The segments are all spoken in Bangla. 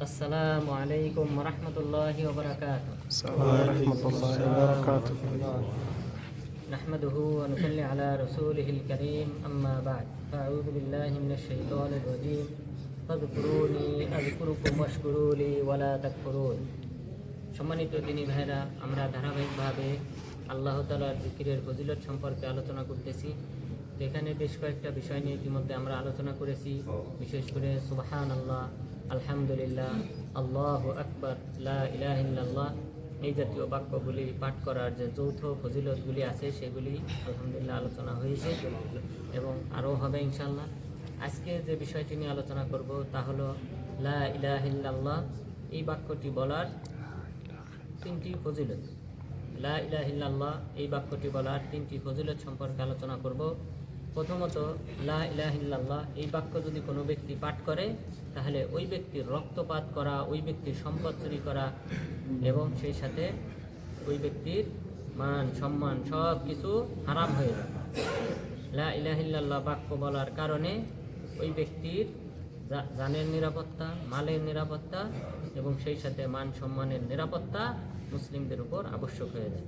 السلام عليكم ورحمة الله وبركاته ورحمة الله وبركاته نحمده ونصلي على رسوله الكريم أما بعد فأعوذ بالله من الشيطان الرجيم فاذكروني أذكركم واشكروا لي ولا تكفرون সম্মানিত দিনী ভাইরা আমরা ধারাবাহিকভাবে আল্লাহ তালার জিকিরের ফজিলত সম্পর্কে আলোচনা করতেছি তো এখানে বেশ কয়েকটা বিষয় নিয়ে ইতিমধ্যে আমরা আলোচনা করেছি বিশেষ করে সুবাহান আল্লাহ আলহামদুলিল্লাহ, আল্লাহ আকবর, লা ইলাহা এই জাতীয় বাক্যগুলি পাঠ করার যে যৌথ ফজিলতগুলি আছে, সেগুলি আলহামদুলিল্লাহ আলোচনা হয়েছে এবং আরও হবে ইনশাল্লাহ আজকে যে বিষয়টি নিয়ে আলোচনা করব তা হলো লা এই বাক্যটি বলার তিনটি ফজিলত। লা এই বাক্যটি বলার তিনটি ফজিলত সম্পর্কে আলোচনা করব। প্রথমত, লা এই বাক্য যদি কোনো ব্যক্তি পাঠ করে, তাহলে ওই ব্যক্তির রক্তপাত করা, ওই ব্যক্তির সম্পদ চুরি করা এবং সেই সাথে ওই ব্যক্তির মান, সম্মান সব কিছু হারাম হয়ে যায় লা বাক্য বলার কারণে ওই ব্যক্তির জানের নিরাপত্তা, মালের নিরাপত্তা এবং সেই সাথে মান, সম্মানের নিরাপত্তা মুসলিমদের উপর আবশ্যক হয়ে যায়।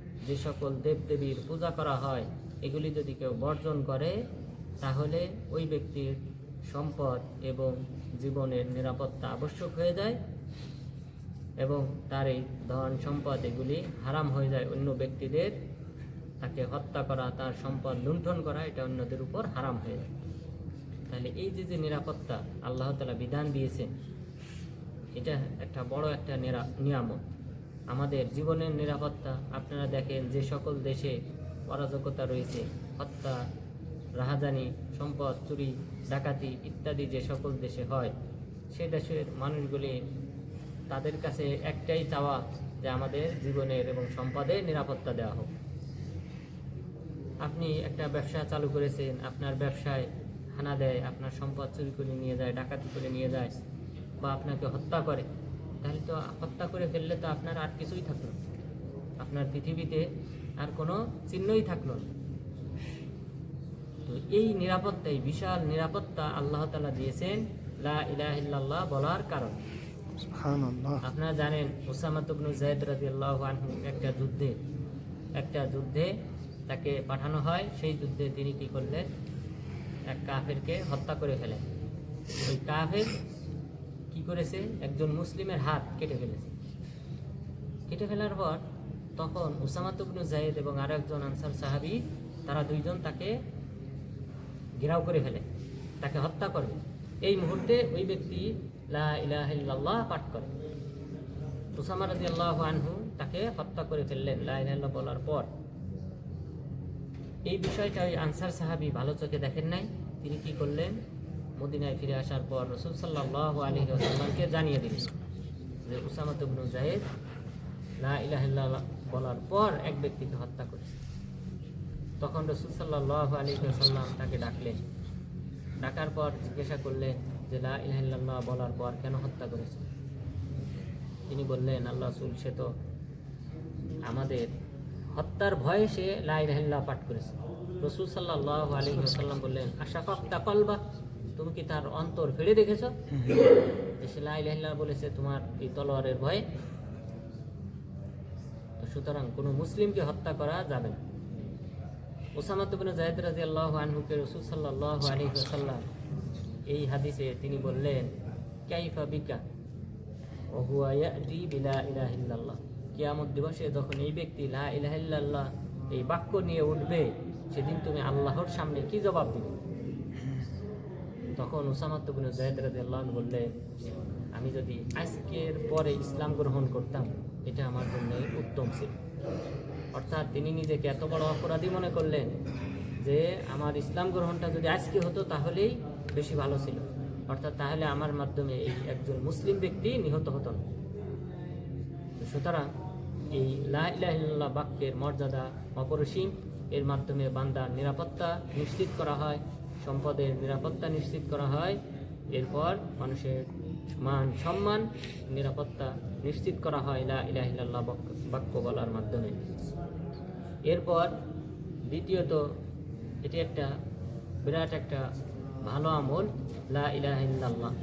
যে সকল দেবদেবীর পূজা করা হয়, এগুলি যদি কেউ বর্জন করে, তাহলে ওই ব্যক্তির সম্পদ এবং জীবনের নিরাপত্তা আবশ্যক হয়ে যায় এবং তার এই ধন সম্পদ এগুলি হারাম হয়ে যায়। অন্য ব্যক্তিদের তাকে হত্যা করা, তার সম্পদ লুণ্ঠন করা, এটা অন্যদের উপর হারাম হয়ে যায়। তাহলে এই যে যে নিরাপত্তা আল্লাহ তালা বিধান দিয়েছেন, এটা একটা বড় একটা নিয়ামত। আমাদের জীবনের নিরাপত্তা আপনারা দেখেন যে সকল দেশে অরাজকতা রয়েছে। হত্যা, রাহাজানি, সম্পদ, চুরি, ডাকাতি ইত্যাদি যে সকল দেশে হয়, সে দেশের মানুষগুলি তাদের কাছে একটাই চাওয়া যে আমাদের জীবনের এবং সম্পদের নিরাপত্তা দেওয়া হোক। আপনি একটা ব্যবসা চালু করেছেন, আপনার ব্যবসায় হানা দেয়, আপনার সম্পদ চুরি করে নিয়ে যায়, ডাকাতি করে নিয়ে যায় বা আপনাকে হত্যা করে তাহলে তো হত্যা করে ফেললে তো আপনার আর কিছুই থাকল আপনার পৃথিবীতে আর কোনো চিহ্নই থাকল না। তো এই নিরাপত্তাই বিশাল নিরাপত্তা আল্লাহ তালা দিয়েছেন বলার কারণ। আপনারা জানেন জায়দ রাজি আল্লাহ একটা যুদ্ধে একটা যুদ্ধে তাকে পাঠানো হয়। সেই যুদ্ধে তিনি কি করলেন? এক কাফেরকে হত্যা করে ফেলেন। ওই কাফের কি করেছে? একজন মুসলিমের হাত কেটে ফেলেছে। কেটে ফেলার পর তখন উসামা তবনু জায়েদ এবং আরও একজন আনসার সাহাবি, তারা দুইজন তাকে ঘেরাও করে ফেলে, তাকে হত্যা করবে এই মুহূর্তে ওই ব্যক্তি লা পাঠ করে। উসামা রাদিয়াল্লাহু আনহু তাকে হত্যা করে ফেললেন, লা বলার পর। এই বিষয়টা ওই আনসার সাহাবি ভালো চোখে দেখেন নাই, তিনি কি করলেন? মদিনায় ফিরে আসার পর রসুল সাল্লাহ আলী ওসাল্লামকে জানিয়ে দিলেন যে উসামা তবনু জাহেদ লা ইলাহা ইল্লাল্লাহ বলার পর এক ব্যক্তিকে হত্যা করেছে। তখন রসুল সাল্লাহ আলী সাল্লাম তাকে ডাকলেন। ডাকার পর জিজ্ঞাসা করলেন যে লা ইলাহা ইল্লাল্লাহ বলার পর কেন হত্যা করেছে? তিনি বললেন, আল্লাহ রসুল সে তো আমাদের হত্যার ভয়ে সে লা পাঠ করেছে। রসুল সাল্লাহ আলী সাল্লাম বললেন আশা ফক্তা কলবা তুমি কি তার অন্তর ফেলে দেখেছ? সে বলেছে, তোমার এই তলোয়ারের ভয়ে? তো সুতরাং কোনো মুসলিমকে হত্যা করা যাবে না। আনহুকে এই হাদিসে তিনি বললেন, কাইফা বিকা? কিয়ামত দিবসে যখন এই ব্যক্তি লা ইলাহা ইল্লাল্লাহ এই বাক্য নিয়ে উঠবে, সেদিন তুমি আল্লাহর সামনে কি জবাব দিবে? তখন জাহেদ রাদিয়াল্লাহু আনহু বললেন আমি যদি আজকের পরে ইসলাম গ্রহণ করতাম, এটা আমার জন্য উত্তম ছিল। অর্থাৎ তিনি নিজেকে এত বড় অপরাধী মনে করলেন যে, আমার ইসলাম গ্রহণটা যদি আজকে হতো, তাহলেই বেশি ভালো ছিল। অর্থাৎ তাহলে আমার মাধ্যমে এই একজন মুসলিম ব্যক্তি নিহত হতো না। সুতরাং এই লা ইলাহা ইল্লাল্লাহ বাক্যের মর্যাদা অপরিসীম। এর মাধ্যমে বান্দার নিরাপত্তা নিশ্চিত করা হয়। সম্পদের নিরাপত্তা নিশ্চিত করা হয়। এরপর মানুষের মান সম্মান নিরাপত্তা নিশ্চিত করা হয়, লা ইলাহা ইল্লাল্লাহ বাক্য- বলার মাধ্যমে। এরপর দ্বিতীয়ত, এটি একটা বিরাট একটা ভালো আমল, লা ইলাহা ইল্লাল্লাহ।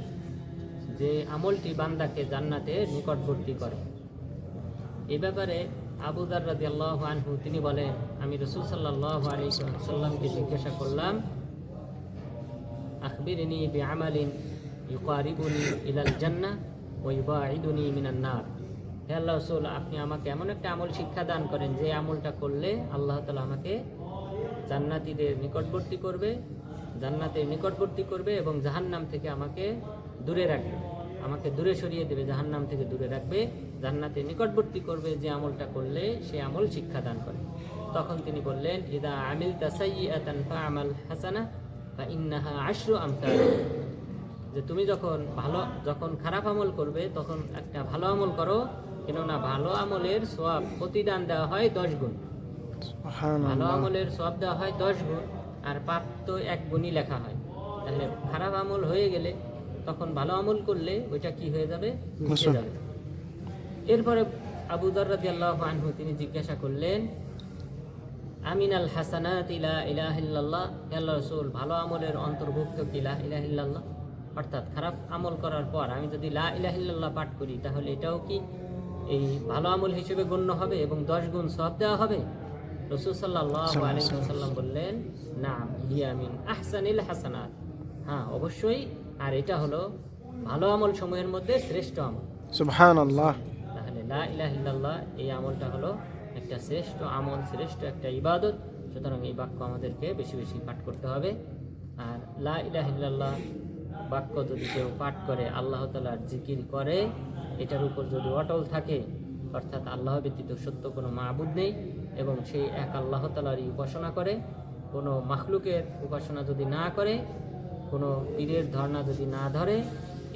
যে আমলটি বান্দাকে জান্নাতে নিকটবর্তী করে। এ ব্যাপারে আবু দার রাজি আল্লাহ আনহু, তিনি বলেন, আমি রসুল সাল্লাহ আলী সাল্লামকে জিজ্ঞাসা করলাম আখবিরিনি বি আমালিন ইউকারিবুনি ইলাল জান্নাহ ও ইউবাইদুনি মিনান নার হে আল্লাহ রসুল, আপনি আমাকে এমন একটা আমল শিক্ষা দান করেন, যে আমলটা করলে আল্লাহ তালা আমাকে জান্নাতীদের নিকটবর্তী করবে, জান্নাতের নিকটবর্তী করবে এবং জাহান্নাম থেকে আমাকে দূরে রাখবে। আমাকে দূরে সরিয়ে দেবে, জাহান্নাম থেকে দূরে রাখবে, জান্নাতের নিকটবর্তী করবে যে আমলটা করলে সে আমল শিক্ষা দান করে। তখন তিনি বললেন, ইদা আমিল ফা আমাল হাসানা। বা ইন্নাহা আশ্রু আমতা যে তুমি যখন ভালো যখন খারাপ আমল করবে তখন একটা ভালো আমল করো কেননা ভালো আমলের সব প্রতিদান দেওয়া হয় দশ গুণ। ভালো আমলের সব দেওয়া হয় দশ গুণ আর পাপ তো এক গুণই লেখা হয়। তাহলে খারাপ আমল হয়ে গেলে তখন ভালো আমল করলে ওইটা কি হয়ে যাবে? এরপরে আবু দর্রাদি আল্লাহ আনহু তিনি জিজ্ঞাসা করলেন আমিনাল হাসানাত ইলা ইলাহ আল্লাহ রসুল ভালো আমলের অন্তর্ভুক্ত কি লা ইলাহিল্লাহ অর্থাৎ খারাপ আমল করার পর আমি যদি লা ইলাহিল্লাহ পাঠ করি তাহলে এটাও কি এই ভালো আমল হিসেবে গণ্য হবে এবং দশ গুণ সব দেওয়া হবে? রসুল সাল্লাহ আলহিম বললেন না হিয়ামিন আহসানিল হাসানাত। হ্যাঁ অবশ্যই। আর এটা হলো ভালো আমল সময়ের মধ্যে শ্রেষ্ঠ আমল। সুবহান আল্লাহ তাহলে লা ইলাহিল্লাহ এই আমলটা হলো একটা শ্রেষ্ঠ আমল শ্রেষ্ঠ একটা ইবাদত। সুতরাং এই বাক্য আমাদেরকে বেশি বেশি পাঠ করতে হবে। আর লা বাক্য যদি কেউ পাঠ করে, আল্লাহ তালার জিকির করে, এটার উপর যদি অটল থাকে, অর্থাৎ আল্লাহ ব্যতীত সত্য কোনো মাবুদ নেই এবং সেই এক আল্লাহ তালারই উপাসনা করে, কোনো মাখলুকের উপাসনা যদি না করে, কোনো পীরের ধর্ণা যদি না ধরে,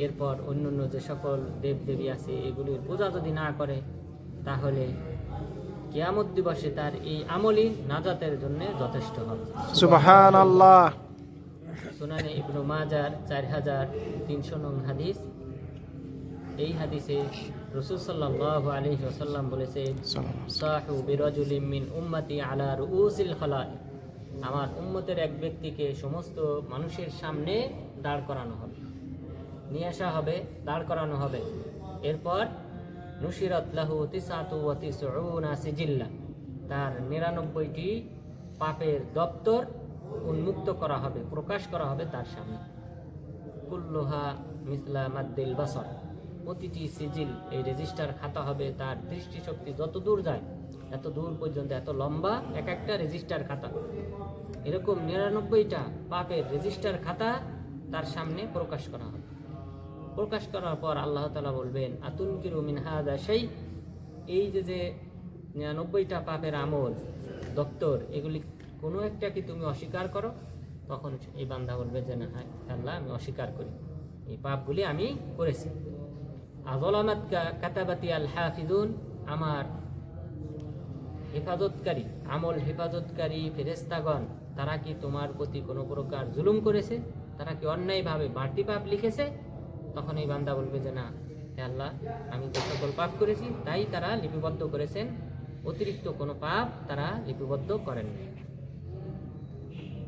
এরপর অন্যান্য যে সকল দেব দেবী আছে, এগুলির পূজা যদি না করে, তাহলে কিয়ামত দিবসে তার এই আমলই নাজাতের জন্য যথেষ্ট হবে। সুবাহান সুনানে ইবনু মাজার চার হাজার তিনশো নং হাদিস। এই হাদিসে রসুল সাল্লাহ আলী ওসাল্লাম বলেছে সাহু বিরাজুলিম মিন উম্মতি আলা রুউসিল খলায় আমার উম্মতের এক ব্যক্তিকে সমস্ত মানুষের সামনে দাঁড় করানো হবে। নিয়ে আসা হবে দাঁড় করানো হবে। এরপর নুসিরত লাহু তিসাতু ওয়া তিসউনা সিজিল্লা। তার নিরানব্বইটি পাপের দপ্তর উন্মুক্ত করা হবে, প্রকাশ করা হবে তার সামনে। কুল্লুহা মিসলা মাদ্দিল বাসর। প্রতিটি সিজিল এই রেজিস্টার খাতা হবে, তার দৃষ্টিশক্তি যত দূর যায়, এত দূর পর্যন্ত, এত লম্বা এক একটা রেজিস্টার খাতা। এরকম নিরানব্বইটা পাপের রেজিস্টার খাতা তার সামনে প্রকাশ করা হবে। প্রকাশ করার পর আল্লাহ তালা বলবেন আতুন কিরু মিন হাদা সেই এই যে যে নিরানব্বইটা পাপের আমল, দপ্তর, এগুলি কোনো একটা কি তুমি অস্বীকার করো? তখন এই বান্দা বলবে যে, না হ্যাঁ আল্লাহ, আমি অস্বীকার করি। এই পাপগুলি আমি করেছি। আজলামাত কাতাবাতি আল হাফিজুন, আমার হেফাজতকারী, আমল হেফাজতকারী ফেরেস্তাগণ তারা কি তোমার প্রতি কোনো প্রকার জুলুম করেছে? তারা কি অন্যায়ভাবে বাড়তি পাপ লিখেছে? তখন এই বান্দা বলবে যে, না, হে আল্লাহ, আমি যে সকল পাপ করেছি, তাই তারা লিপিবদ্ধ করেছেন। অতিরিক্ত কোনো পাপ তারা লিপিবদ্ধ করেননি।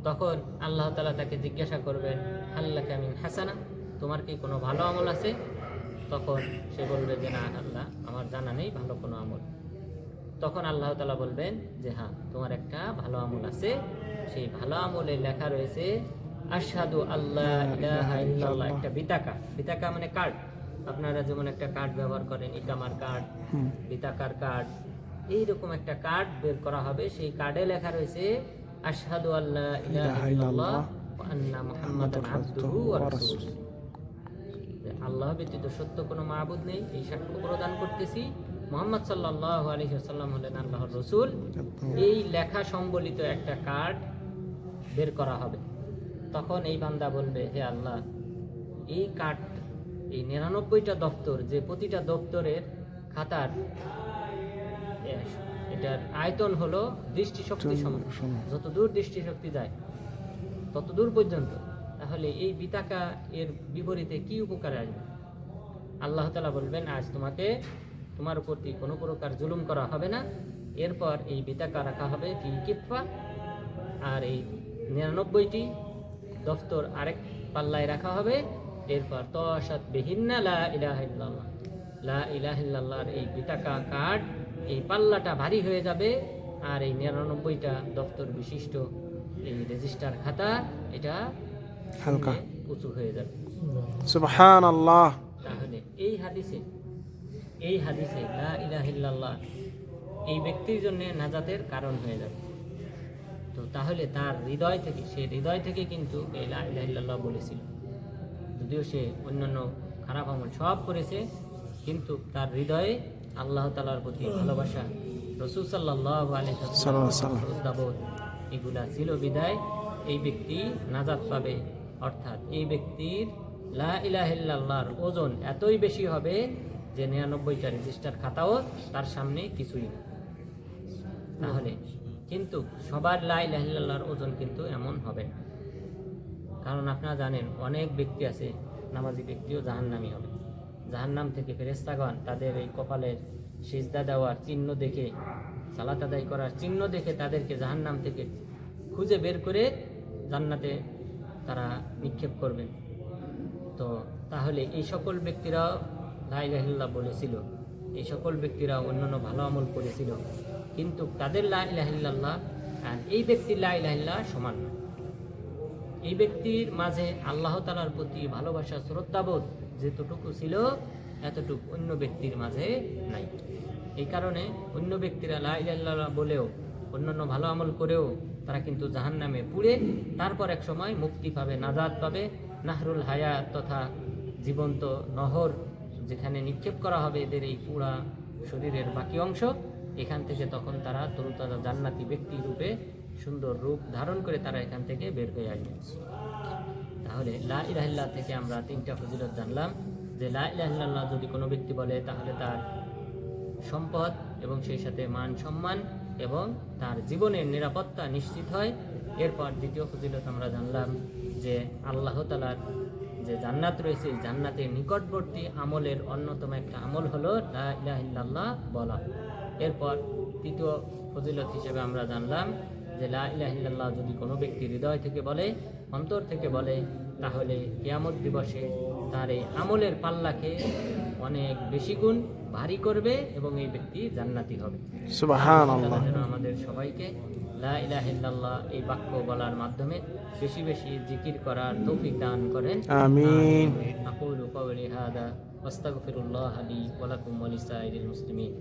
তখন আল্লাহ তালা তাকে জিজ্ঞাসা করবেন আল্লাহ কামিন হাসানা? তোমার কি কোনো ভালো আমল আছে? তখন সে বলবে যে, না, আল্লাহ, আমার জানা নেই ভালো কোনো আমল। তখন আল্লাহ তালা বলবেন যে হ্যাঁ তোমার একটা ভালো আমল আছে। সেই ভালো আমলে লেখা রয়েছে আশহাদু আল্লাহ ইলাহা ইল্লাল্লাহ। একটা বিতাকা। বিতাকা মানে কার্ড আপনারা যেমন একটা কার্ড ব্যবহার করেন ইকামার কার্ড বিতাকার কার্ড এইরকম একটা কার্ড বের করা হবে। সেই কার্ডে লেখা রয়েছে আশহাদু আল্লাহ ইলাহা ইল্লাল্লাহ ওয়া আন্না মুহাম্মাদান আবদুহু ওয়া রাসূলুহু। আল্লাহ ব্যতীত সত্য কোনো মাহবুদ নেই। এই সাক্ষ্য প্রদান করতেছি। মোহাম্মদ সাল্লাহ আলী সাল্লাম হলেন আল্লাহর রসুল। এই লেখা সম্বলিত একটা কার্ড বের করা হবে। তখন এই বান্দা বলবে হে আল্লাহ এই কাঠ এই নিরানব্বইটা দপ্তর যে প্রতিটা দপ্তরের খাতার এটার আয়তন হলো দৃষ্টিশক্তি সমান। যত দূর দৃষ্টিশক্তি যায় তত দূর পর্যন্ত তাহলে এই বিতাকা এর বিপরীতে কি উপকারে আসবে? আল্লাহ তালা বলবেন আজ তোমাকে তোমার প্রতি কোনো প্রকার জুলুম করা হবে না। এরপর এই বিতাকা রাখা হবে ফি কিফা আর এই নিরানব্বইটি দফতর আরেক পাল্লায় রাখা হবে। এরপর তসাত বিহিন্না লা ইলাহা ইল্লাল্লাহ। লা ইলাহা ইল্লাল্লাহর এই বিতাকা কার্ড এই পাল্লাটা ভারী হয়ে যাবে আর এই নিরানব্বইটা দফতর বিশিষ্ট এই রেজিস্টার খাতা এটা হালকা। উঁচু হয়ে যাবে। তাহলে এই হাদিসে এই হাদিসে লা ইলাহা ইল্লাল্লাহ এই ব্যক্তির জন্য নাজাতের কারণ হয়ে যাবে। তো তাহলে তার হৃদয় থেকে সে হৃদয় থেকে কিন্তু এই লা বলেছিল। যদিও সে অন্যান্য খারাপ আমল সব করেছে কিন্তু তার হৃদয়ে আল্লাহ তালার প্রতি ভালোবাসা রসুল সাল্লাহ। শ্রদ্ধাবোধ এগুলা ছিল বিদায়। এই ব্যক্তি নাজাত পাবে অর্থাৎ এই ব্যক্তির লা ইলাহিল্লাহর ওজন এতই বেশি হবে যে নিরানব্বইটা রেজিস্টার খাতাও তার সামনে কিছুই না। তাহলে কিন্তু সবার লাই ইলাহিল্লাহর ওজন কিন্তু এমন হবে। কারণ আপনারা জানেন, অনেক ব্যক্তি আছে, নামাজি ব্যক্তিও জাহান্নামি হবে। জাহান্নাম থেকে ফেরেস্তাগণ তাদের এই কপালের সিজদা দেওয়ার চিহ্ন দেখে, সালাত আদায় করার চিহ্ন দেখে তাদেরকে জাহান্নাম থেকে খুঁজে বের করে জান্নাতে তারা নিক্ষেপ করবেন। তো তাহলে এই সকল ব্যক্তিরাও লাইলাহিল্লাহ বলেছিল, এই সকল ব্যক্তিরা অন্যান্য ভালো আমল করেছিল। কিন্তু তাদের লাইলাহিল্লাহ আর এই ব্যক্তির লাইলাহিল্লাহ সমান এই ব্যক্তির মাঝে আল্লাহ তালার প্রতি ভালোবাসা, শ্রদ্ধাবোধ যেতটুকু ছিল, এতটুকু অন্য ব্যক্তির মাঝে নাই। এই কারণে অন্য ব্যক্তিরা লা ইলাহা ইল্লাল্লাহ বলেও, অন্যান্য ভালো আমল করেও তারা কিন্তু জাহান নামে পুড়ে, তারপর এক সময় মুক্তি পাবে নাজাদ পাবে। নাহরুল হায়াত তথা জীবন্ত নহর যেখানে নিক্ষেপ করা হবে এদের এই পুরা শরীরের বাকি অংশ। এখান থেকে তখন তারা তরুতাজা জান্নাতি ব্যক্তি রূপে সুন্দর রূপ ধারণ করে তারা এখান থেকে বের হয়ে আসবে। তাহলে লা ইলাহিল্লাহ থেকে আমরা তিনটা ফজিলত জানলাম যে লা ইলাহিল্লাহ যদি কোনো ব্যক্তি বলে, তাহলে তার সম্পদ এবং সেই সাথে মান সম্মান এবং তার জীবনের নিরাপত্তা নিশ্চিত হয়। এরপর দ্বিতীয় ফজিলত আমরা জানলাম যে আল্লাহ তালার যে জান্নাত রয়েছে জান্নাতের নিকটবর্তী আমলের অন্যতম একটা আমল হলো লা ইলাহা ইল্লাল্লাহ বলা। এরপর তৃতীয় ফজিলত হিসেবে আমরা জানলাম যে লাহিল্লাহ যদি কোনো ব্যক্তি হৃদয় থেকে বলে অন্তর থেকে বলে তাহলে কেয়ামত দিবসে তার এই আমলের পাল্লাকে অনেক বেশি গুণ ভারী করবে এবং এই ব্যক্তি জান্নাতি হবে। আমাদের সবাইকে লাহিল্লাহ এই বাক্য বলার মাধ্যমে বেশি বেশি জিকির করার তৌফিক দান করেন। আমিন। আকুল কওলি হাদা ওয়াস্তাগফিরুল্লাহ লি ওয়া লাকুম ওয়া লিসাইরিল মুসলিমিন।